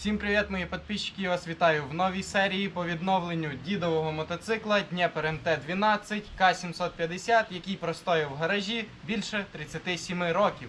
Всім привіт, мої підписчики! Я вас вітаю в новій серії по відновленню дідового мотоцикла Дніпер МТ-12 К750, який простояв в гаражі більше 37 років.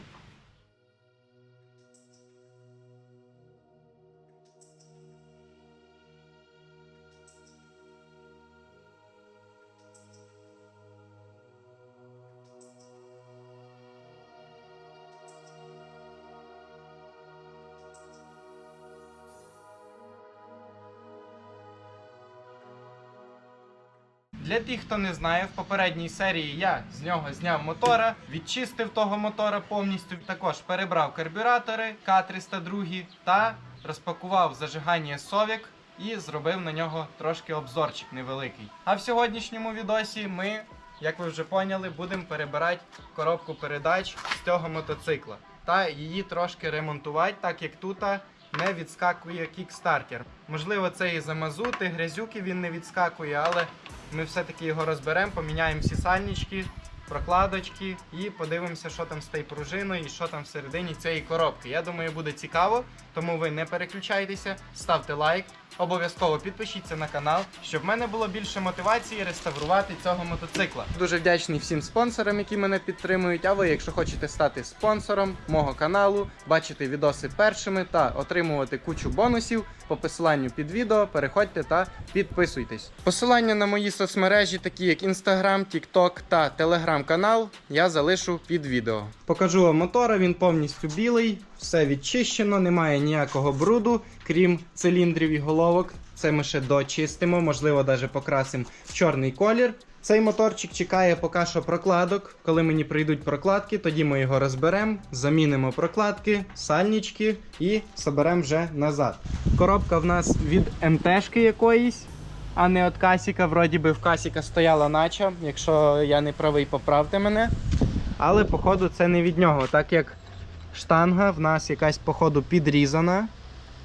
Для тих, хто не знає, в попередній серії я з нього зняв мотора, відчистив того мотора повністю. Також перебрав карбюратори К302 та розпакував зажигання Совік і зробив на нього трошки обзорчик невеликий. А в сьогоднішньому відосі ми, як ви вже поняли, будемо перебирати коробку передач з цього мотоцикла та її трошки ремонтувати, так як тут не відскакує кікстартер. Можливо, це і за мазути, грязюки він не відскакує, але ми все-таки його розберемо, поміняємо всі сальнички, прокладочки і подивимося, що там з тією пружиною і що там всередині цієї коробки. Я думаю, буде цікаво, тому ви не переключайтеся, ставте лайк, обов'язково підпишіться на канал, щоб в мене було більше мотивації реставрувати цього мотоцикла. Дуже вдячний всім спонсорам, які мене підтримують. А ви, якщо хочете стати спонсором мого каналу, бачити відоси першими та отримувати кучу бонусів по посиланню під відео, переходьте та підписуйтесь. Посилання на мої соцмережі, такі як Instagram, TikTok та Telegram канал, я залишу під відео. Покажу вам мотора, він повністю білий, все відчищено, немає ніякого бруду, крім циліндрів і головок. Це ми ще дочистимо, можливо, навіть покрасимо в чорний колір. Цей моторчик чекає поки що прокладок. Коли мені прийдуть прокладки, тоді ми його розберемо, замінимо прокладки, сальнички і соберемо вже назад. Коробка в нас від МТшки якоїсь, а не від Касіка. Вроді би в Касіка стояла нача. Якщо я не правий, поправте мене. Але походу це не від нього, так як штанга в нас якась походу підрізана.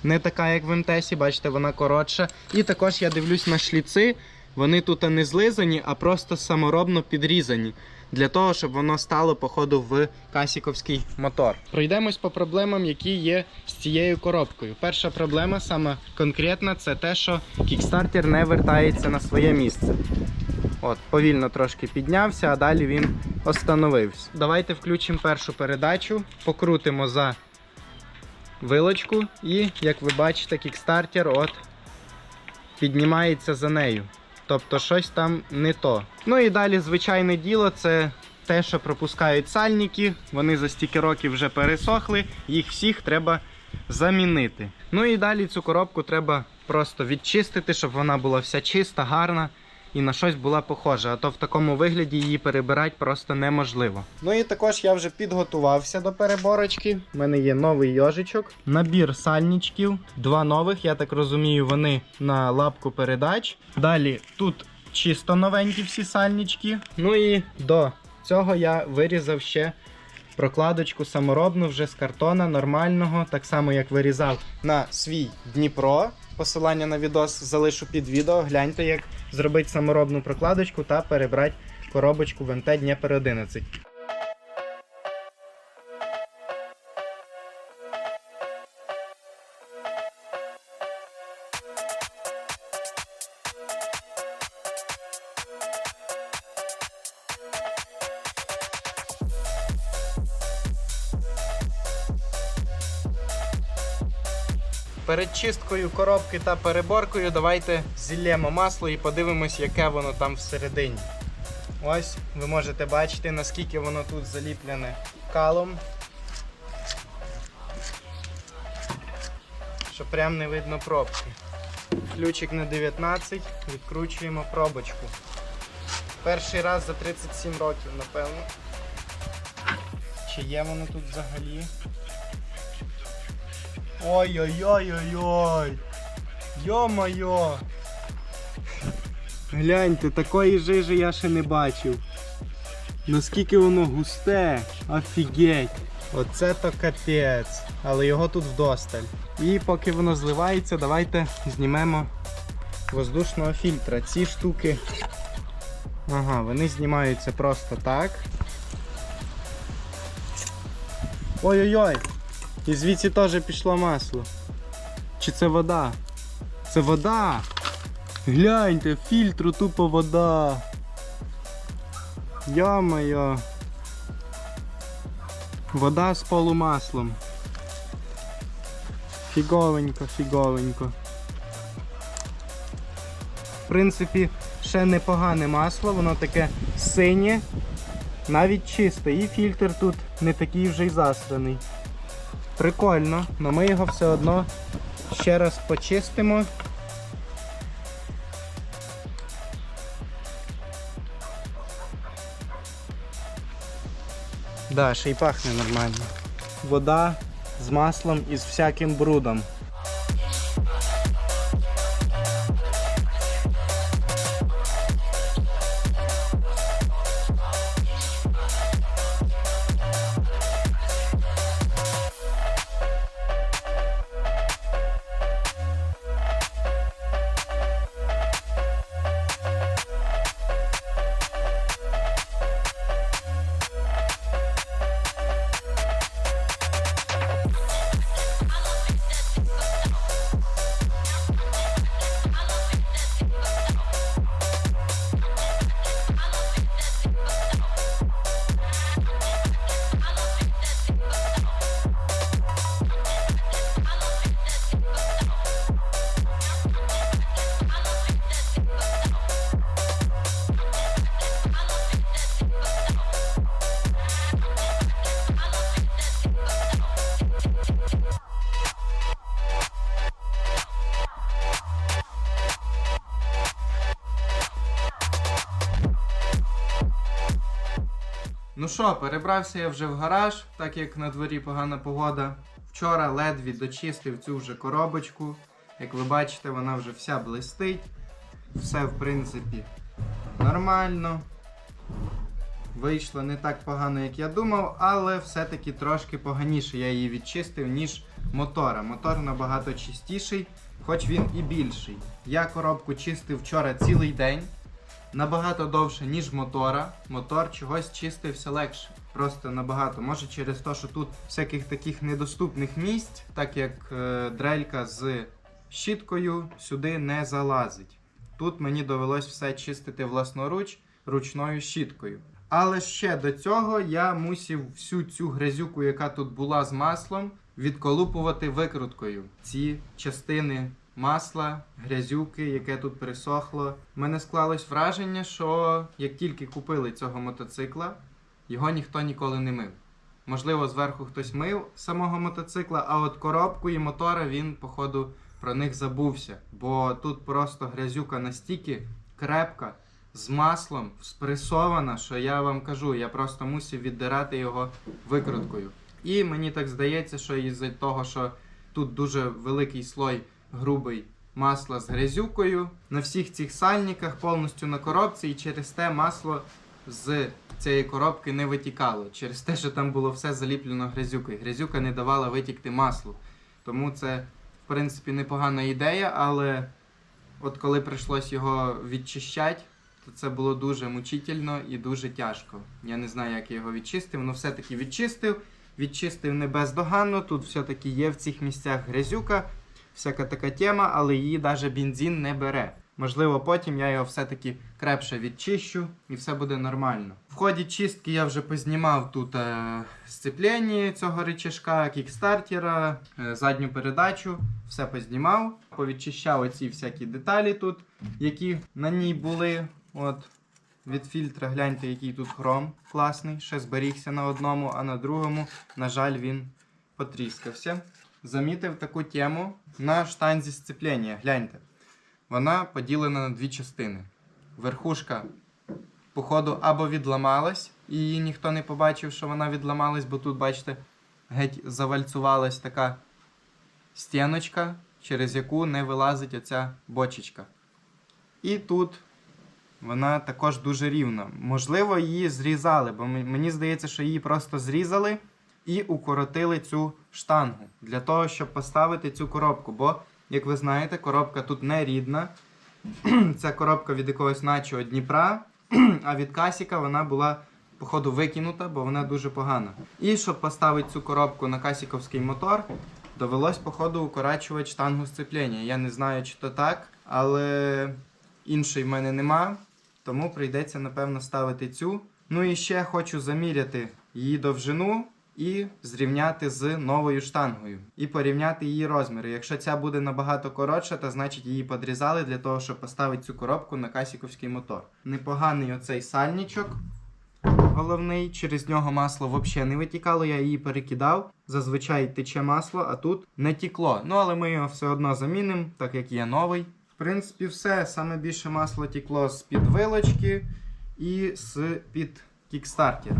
Не така, як в МТСі, бачите, вона коротша. І також я дивлюсь на шліци. Вони тут не злизані, а просто саморобно підрізані. Для того, щоб воно стало, походу, в касіковський мотор. Пройдемось по проблемам, які є з цією коробкою. Перша проблема, саме конкретна, це те, що кікстартер не вертається на своє місце. От, повільно трошки піднявся, а далі він остановився. Давайте включимо першу передачу, покрутимо за вилочку, і, як ви бачите, кікстартер от піднімається за нею. Тобто щось там не то. Ну і далі звичайне діло це те, що пропускають сальники. Вони за стільки років вже пересохли, їх всіх треба замінити. Ну і далі цю коробку треба просто відчистити, щоб вона була вся чиста, гарна і на щось була похожа. А то в такому вигляді її перебирати просто неможливо. Ну і також я вже підготувався до переборочки. У мене є новий йожичок, набір сальничків, два нових. Я так розумію, вони на лапку передач. Далі тут чисто новенькі всі сальнички. Ну і до цього я вирізав ще. Прокладочку саморобну вже з картона нормального, так само як вирізав на свій Дніпро. Посилання на відос залишу під відео. Гляньте, як зробити саморобну прокладочку та перебрати коробочку в МТ Дніпр 11. Перед чисткою коробки та переборкою давайте зіллємо масло і подивимось, яке воно там всередині. Ось ви можете бачити, наскільки воно тут заліплене калом. Що прям не видно пробки. Ключик на 19, відкручуємо пробочку. Перший раз за 37 років, напевно. Чи є воно тут взагалі? Ой-ой-ой-ой-ой. Йо-моє. Гляньте, такої жижі я ще не бачив. Наскільки воно густе, офігеть. Оце то капець. Але його тут вдосталь. І поки воно зливається, давайте знімемо воздушного фільтра. Ці штуки. Ага, вони знімаються просто так. Ой-ой-ой! І звідси теж пішло масло. Чи це вода? Це вода! Гляньте, фільтру тупо вода. Йо-моє. Вода з полумаслом. Фіговенько, фіговенько. В принципі, ще непогане масло, воно таке синє, навіть чисте. І фільтр тут не такий вже й засраний. Прикольно, але ми його все одно ще раз почистимо. Да, ще й пахне нормально. Вода з маслом і з всяким брудом. Ну що, перебрався я вже в гараж, так як на дворі погана погода. Вчора ледві дочистив цю вже коробочку. Як ви бачите, вона вже вся блистить. Все, в принципі, нормально. Вийшло не так погано, як я думав, але все-таки трошки поганіше я її відчистив, ніж мотора. Мотор набагато чистіший, хоч він і більший. Я коробку чистив вчора цілий день набагато довше, ніж мотора. Мотор чогось чистився легше. Просто набагато. Може через те, що тут всяких таких недоступних місць, так як е, дрелька з щіткою сюди не залазить. Тут мені довелось все чистити власноруч ручною щіткою. Але ще до цього я мусив всю цю грязюку, яка тут була з маслом, відколупувати викруткою. Ці частини масла, грязюки, яке тут присохло. У мене склалось враження, що як тільки купили цього мотоцикла, його ніхто ніколи не мив. Можливо, зверху хтось мив самого мотоцикла, а от коробку і мотора він, походу, про них забувся. Бо тут просто грязюка настільки крепка, з маслом, спресована, що я вам кажу, я просто мусив віддирати його викруткою. І мені так здається, що із-за того, що тут дуже великий слой грубий масла з грязюкою. На всіх цих сальниках повністю на коробці, і через те масло з цієї коробки не витікало. Через те, що там було все заліплено грязюкою. Грязюка не давала витікти маслу. Тому це, в принципі, непогана ідея, але от коли прийшлось його відчищати, то це було дуже мучительно і дуже тяжко. Я не знаю, як я його відчистив, але все-таки відчистив. Відчистив не бездоганно, тут все-таки є в цих місцях грязюка всяка така тема, але її навіть бензин не бере. Можливо, потім я його все-таки крепше відчищу і все буде нормально. В ході чистки я вже познімав тут е, сцеплення цього рычажка, кікстартера, е, задню передачу, все познімав, повідчищав оці всякі деталі тут, які на ній були. От від фільтра гляньте, який тут хром класний, ще зберігся на одному, а на другому, на жаль, він потріскався замітив таку тему на штанзі сцеплення. Гляньте. Вона поділена на дві частини. Верхушка, походу, або відламалась, і її ніхто не побачив, що вона відламалась, бо тут, бачите, геть завальцювалась така стіночка, через яку не вилазить оця бочечка. І тут вона також дуже рівна. Можливо, її зрізали, бо мені здається, що її просто зрізали і укоротили цю штангу для того, щоб поставити цю коробку. Бо, як ви знаєте, коробка тут не рідна. Це коробка від якогось начого Дніпра, а від Касіка вона була, походу, викинута, бо вона дуже погана. І щоб поставити цю коробку на касіковський мотор, Довелось, походу, укорачувати штангу сцеплення. Я не знаю, чи то так, але іншої в мене нема, тому прийдеться, напевно, ставити цю. Ну і ще хочу заміряти її довжину і зрівняти з новою штангою. І порівняти її розміри. Якщо ця буде набагато коротша, то значить її подрізали для того, щоб поставити цю коробку на касіковський мотор. Непоганий оцей сальничок головний, через нього масло взагалі не витікало, я її перекидав. Зазвичай тече масло, а тут не тікло. Ну але ми його все одно замінимо, так як є новий. В принципі, все. Саме більше масло тікло з під вилочки і з під кікстартера.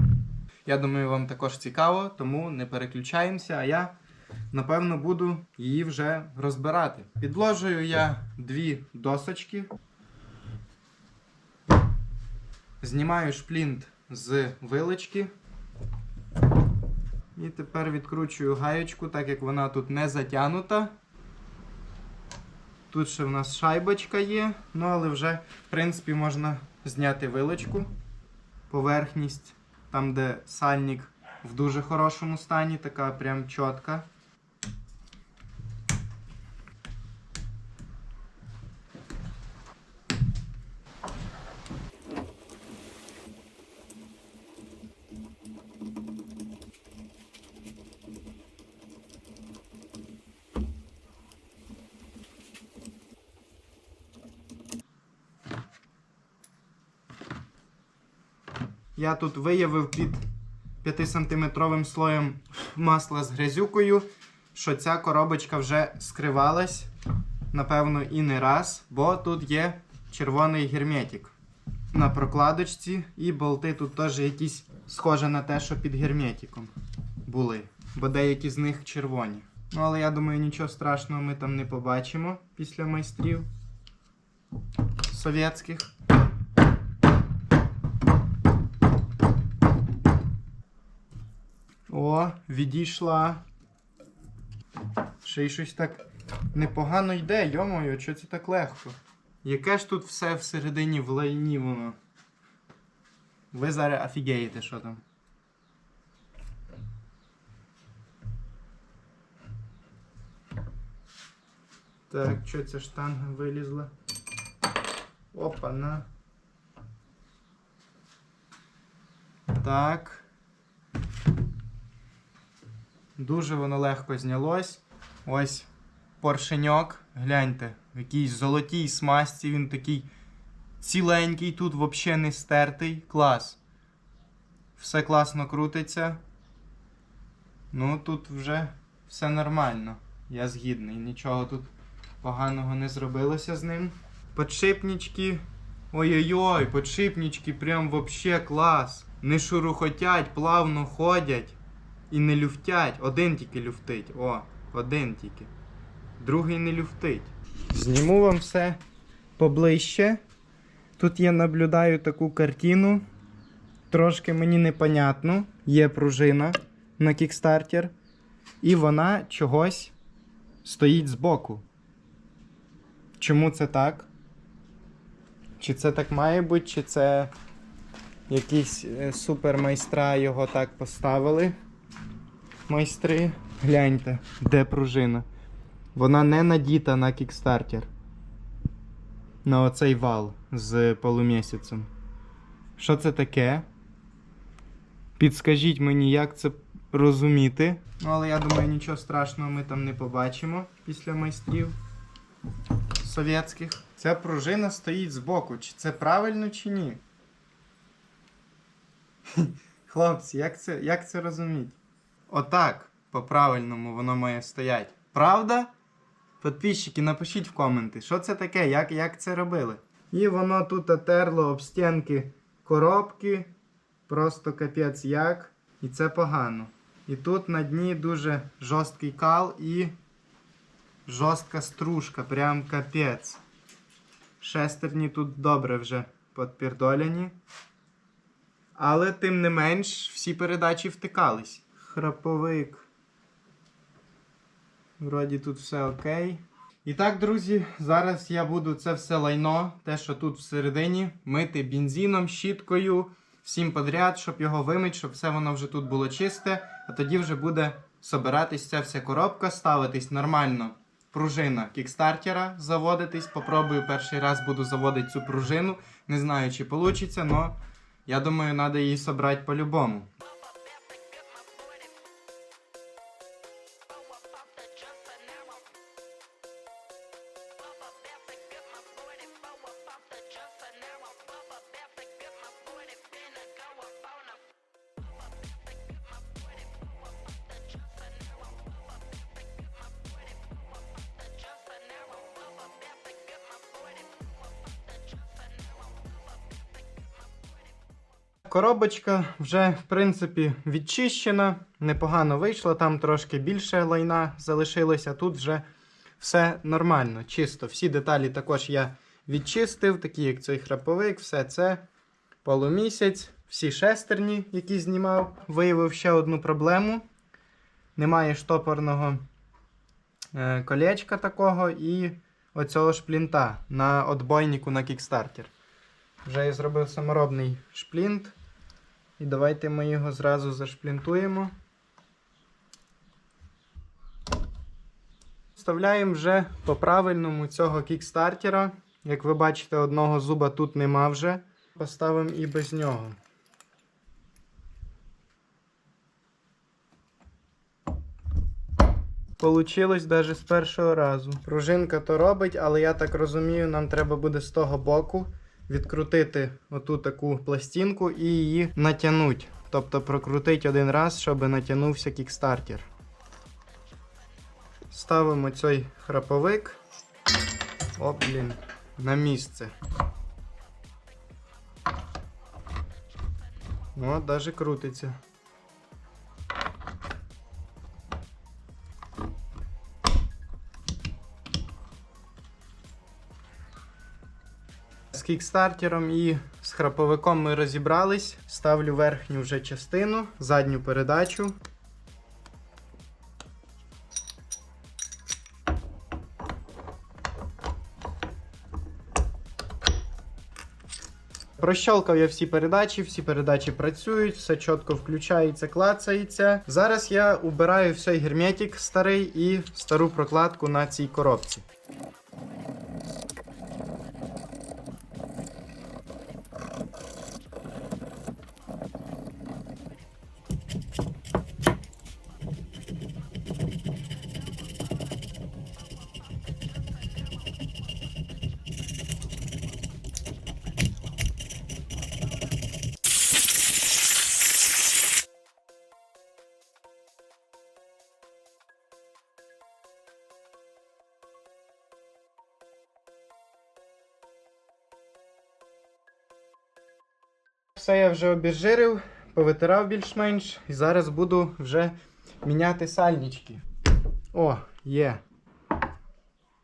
Я думаю, вам також цікаво, тому не переключаємося, а я напевно буду її вже розбирати. Підложую я дві досочки. Знімаю шплінт з вилочки. І тепер відкручую гаєчку, так як вона тут не затягнута. Тут ще в нас шайбочка є, ну але вже, в принципі, можна зняти вилочку, поверхність, там, де сальник в дуже хорошому стані, така прям чітка. Я тут виявив під 5-сантиметровим слоєм масла з грязюкою, що ця коробочка вже скривалась, напевно, і не раз, бо тут є червоний герметик на прокладочці, і болти тут теж якісь схожі на те, що під герметиком були, бо деякі з них червоні. Ну, але я думаю, нічого страшного ми там не побачимо після майстрів совєтських. О, відійшла. Ще й щось так непогано йде, йомою, що це так легко? Яке ж тут все всередині в лайні воно? Ви зараз офігеєте, що там. Так, що ця штанга вилізла? Опа, на. Так. Дуже воно легко знялось. Ось поршеньок. Гляньте, в якійсь золотій смазці. Він такий ціленький, тут взагалі не стертий. Клас. Все класно крутиться. Ну, тут вже все нормально. Я згідний. Нічого тут поганого не зробилося з ним. Подшипнички. Ой-ой-ой, подшипнички прям вообще клас. Не шурухотять, плавно ходять. І не люфтять. Один тільки люфтить. О, один тільки. Другий не люфтить. Зніму вам все поближче. Тут я наблюдаю таку картину. Трошки мені непонятно. Є пружина на кікстартер. І вона чогось стоїть збоку. Чому це так? Чи це так має бути, чи це якісь е, супермайстра його так поставили? Майстри, гляньте, де пружина. Вона не надіта на кікстартер. На оцей вал з полумісяцем. Що це таке? Підскажіть мені, як це розуміти. Ну, але я думаю, нічого страшного ми там не побачимо після майстрів совєтських. Ця пружина стоїть збоку. Чи це правильно, чи ні? Хлопці, як це, як це розуміти? Отак, по-правильному воно має стояти. Правда? Підписчики, напишіть в коменти, що це таке, як, як це робили. І воно тут отерло об стінки коробки. Просто капець як. І це погано. І тут на дні дуже жорсткий кал і жорстка стружка, прям капець. Шестерні тут добре вже підпірдоляні. Але тим не менш всі передачі втикались. Храповик. Вроді тут все окей. І так, друзі, зараз я буду це все лайно, те, що тут всередині, мити бензином, щіткою, всім подряд, щоб його вимити, щоб все воно вже тут було чисте, а тоді вже буде собиратись ця вся коробка, ставитись нормально. Пружина кікстартера, заводитись. Попробую перший раз буду заводити цю пружину. Не знаю, чи вийде, але я думаю, треба її собрати по-любому. Коробочка вже, в принципі, відчищена, непогано вийшло, там трошки більше лайна залишилося, тут вже все нормально, чисто. Всі деталі також я відчистив, такі як цей храповик, все це полумісяць, всі шестерні, які знімав, виявив ще одну проблему. Немає штопорного е, колечка такого і оцього шплінта на отбойнику на кікстартер. Вже я зробив саморобний шплінт. І давайте ми його зразу зашплінтуємо. Вставляємо вже по правильному цього кікстартера. Як ви бачите, одного зуба тут нема вже. Поставимо і без нього. Получилось даже з першого разу. Пружинка то робить, але я так розумію, нам треба буде з того боку відкрутити оту таку пластинку і її натягнути. Тобто прокрутити один раз, щоб натягнувся кікстартер. Ставимо цей храповик. О, блін, на місце. О, навіть крутиться. Кікстартером і з храповиком ми розібрались. Ставлю верхню вже частину, задню передачу. Прощолкав я всі передачі, всі передачі працюють, все чітко включається, клацається. Зараз я убираю всей герметик старий і стару прокладку на цій коробці. Я вже обіжирив, повитирав більш-менш. І зараз буду вже міняти сальнички. О, є.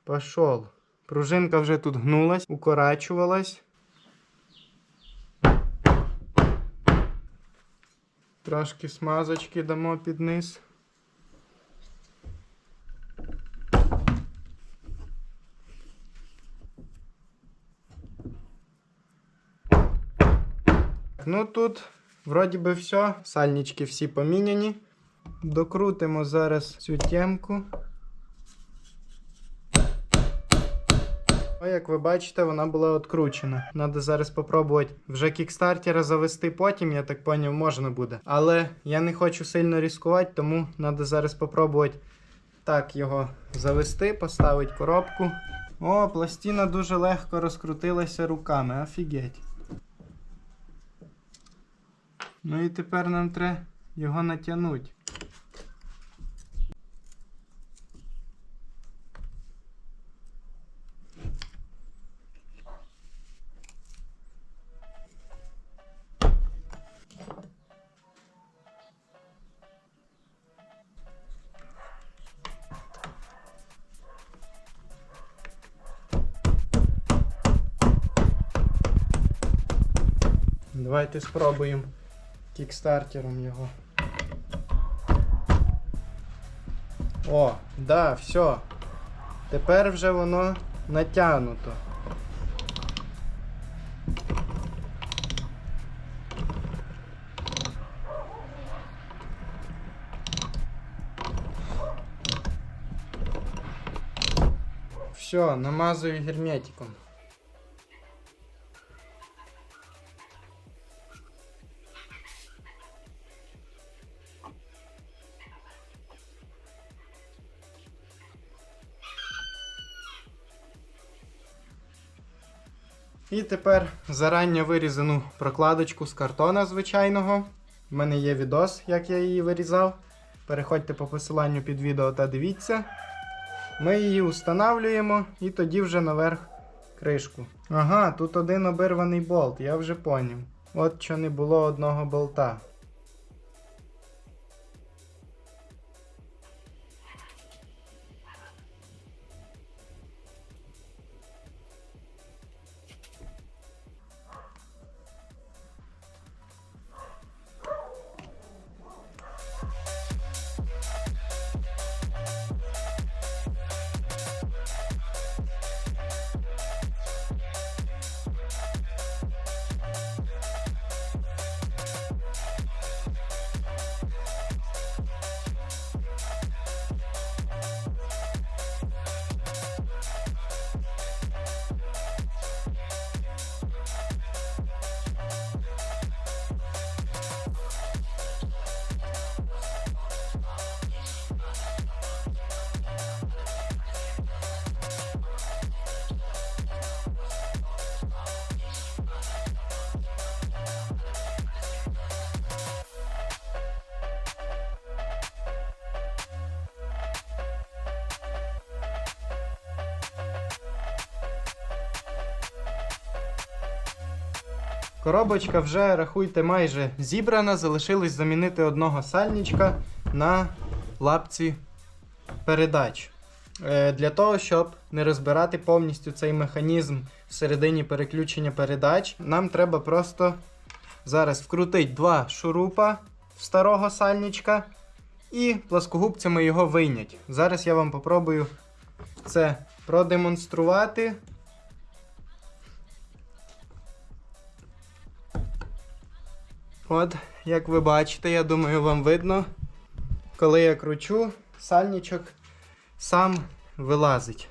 Пошов. Пружинка вже тут гнулась, укорачувалась. Трошки смазочки дамо під низ. Ну тут вроді би все. Сальнички всі поміняні. Докрутимо зараз цю темку. О, як ви бачите, вона була відкручена. Надо зараз спробувати вже кікстартера завести потім, я так поняв, можна буде. Але я не хочу сильно ризикувати, тому треба зараз спробувати так його завести, поставити коробку. О, пластина дуже легко розкрутилася руками, офігеть. Ну і тепер нам треба його натягнути. Давайте спробуємо кікстартером його. О, да, все. Тепер вже воно натягнуто. Все, намазую герметиком. І тепер зарання вирізану прокладочку з картона звичайного. У мене є відос, як я її вирізав. Переходьте по посиланню під відео та дивіться. Ми її устанавлюємо і тоді вже наверх кришку. Ага, тут один обірваний болт, я вже поняв. От що не було одного болта. Коробочка вже, рахуйте, майже зібрана. Залишилось замінити одного сальничка на лапці передач. Е, Для того, щоб не розбирати повністю цей механізм всередині переключення передач, нам треба просто зараз вкрутити два шурупа старого сальничка і пласкогубцями його вийнять. Зараз я вам попробую це продемонструвати. От, як ви бачите, я думаю, вам видно, коли я кручу, сальничок сам вилазить,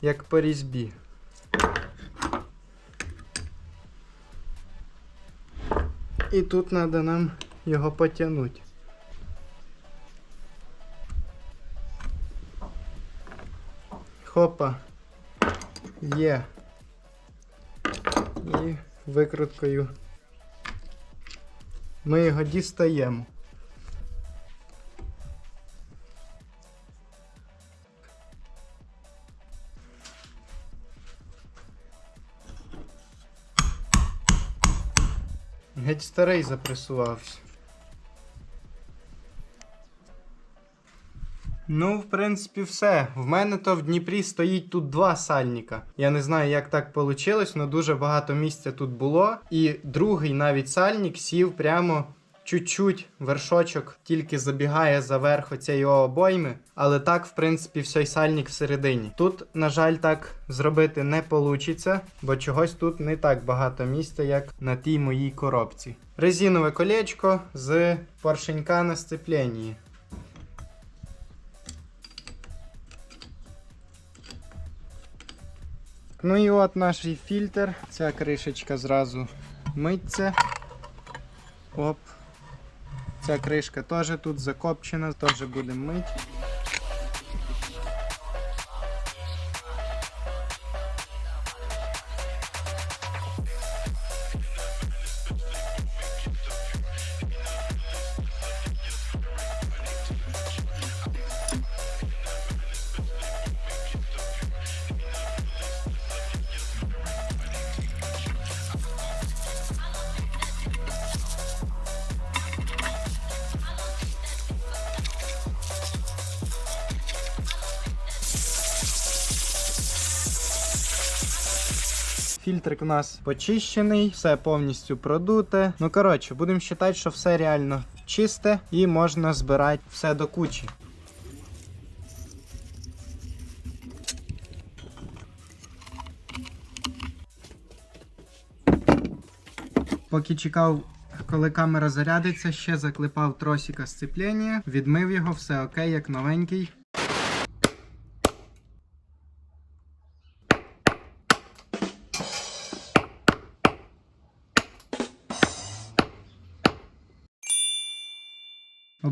як по різьбі. І тут треба нам його потягнути. Хопа. Є. І викруткою ми його дістаємо. Геть старий запресувався. Ну, в принципі, все. В мене то в Дніпрі стоїть тут два сальника. Я не знаю, як так вийшло, але дуже багато місця тут було. І другий навіть сальник сів прямо чуть-чуть вершочок тільки забігає за верх оцієї обойми. Але так, в принципі, всей сальник всередині. Тут, на жаль, так зробити не вийде, бо чогось тут не так багато місця, як на тій моїй коробці. Резинове колечко з поршенька на сцепленні. Ну і от наш фільтр. Ця кришечка зразу миться. Оп. Ця кришка теж тут закопчена, теж будемо мити. Фільтрик у нас почищений, все повністю продуте. Ну коротше, будемо вважати, що все реально чисте і можна збирати все до кучі. Поки чекав, коли камера зарядиться, ще заклепав тросика сцеплення, відмив його, все окей, як новенький.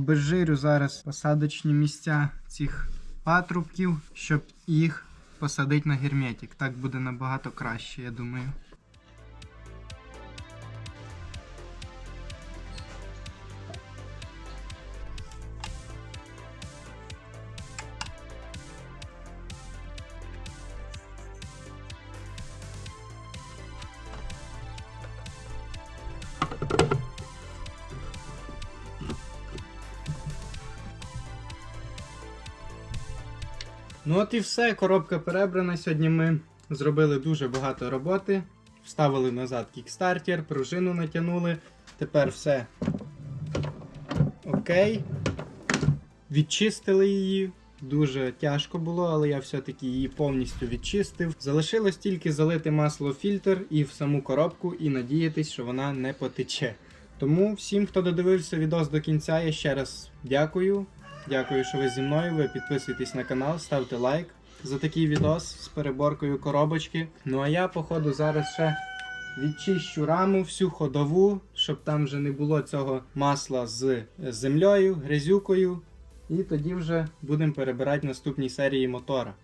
Обезжирю зараз посадочні місця цих патрубків, щоб їх посадити на герметик. Так буде набагато краще, я думаю. От і все, коробка перебрана. Сьогодні ми зробили дуже багато роботи. Вставили назад кікстартер, пружину натягнули. Тепер все окей. Відчистили її. Дуже тяжко було, але я все-таки її повністю відчистив. Залишилось тільки залити масло в фільтр і в саму коробку, і надіятись, що вона не потече. Тому всім, хто додивився відос до кінця, я ще раз дякую. Дякую, що ви зі мною. Ви підписуйтесь на канал, ставте лайк за такий відос з переборкою коробочки. Ну а я, походу, зараз ще відчищу раму, всю ходову, щоб там вже не було цього масла з землею, грязюкою. І тоді вже будемо перебирати наступні серії мотора.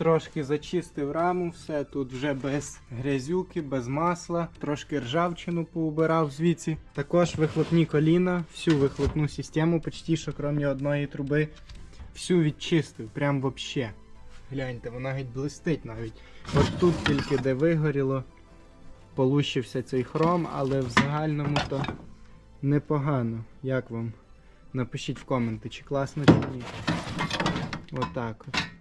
Трошки зачистив раму, все тут вже без грязюки, без масла, трошки ржавчину поубирав звідси. Також вихлопні коліна, всю вихлопну систему, почти що крім одної труби, всю відчистив, прям вообще. Гляньте, вона геть блистить навіть. От тут тільки де вигоріло, полущився цей хром, але в загальному то непогано. Як вам? Напишіть в коменти, чи класно, чи ні. Отак от.